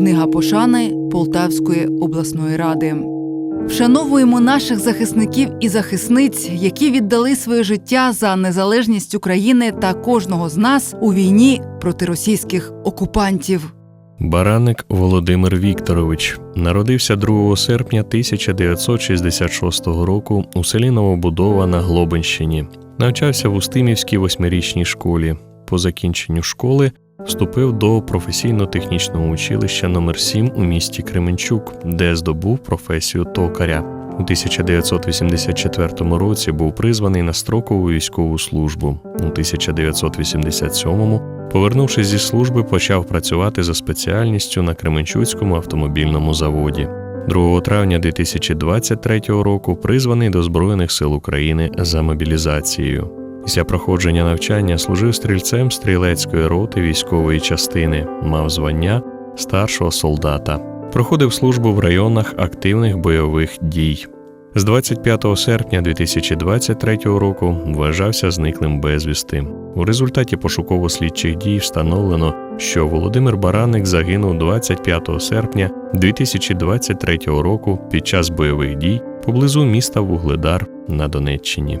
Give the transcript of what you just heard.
Книга пошани Полтавської обласної ради. Вшановуємо наших захисників і захисниць, які віддали своє життя за незалежність України та кожного з нас у війні проти російських окупантів. Бараник Володимир Вікторович народився 2 серпня 1966 року у селі Новобудова на Глобинщині. Навчався в Устимівській восьмирічній школі. По закінченню школи вступив до професійно-технічного училища номер 7 у місті Кременчук, де здобув професію токаря. У 1984 році був призваний на строкову військову службу. У 1987-му, Повернувшись зі служби, почав працювати за спеціальністю на Кременчуцькому автомобільному заводі. 2 травня 2023 року призваний до Збройних сил України за мобілізацією. Після проходження навчання служив стрільцем стрілецької роти військової частини, мав звання старшого солдата. Проходив службу в районах активних бойових дій. З 25 серпня 2023 року вважався зниклим безвісти. У результаті пошуково-слідчих дій встановлено, що Володимир Бараник загинув 25 серпня 2023 року під час бойових дій поблизу міста Вугледар на Донеччині.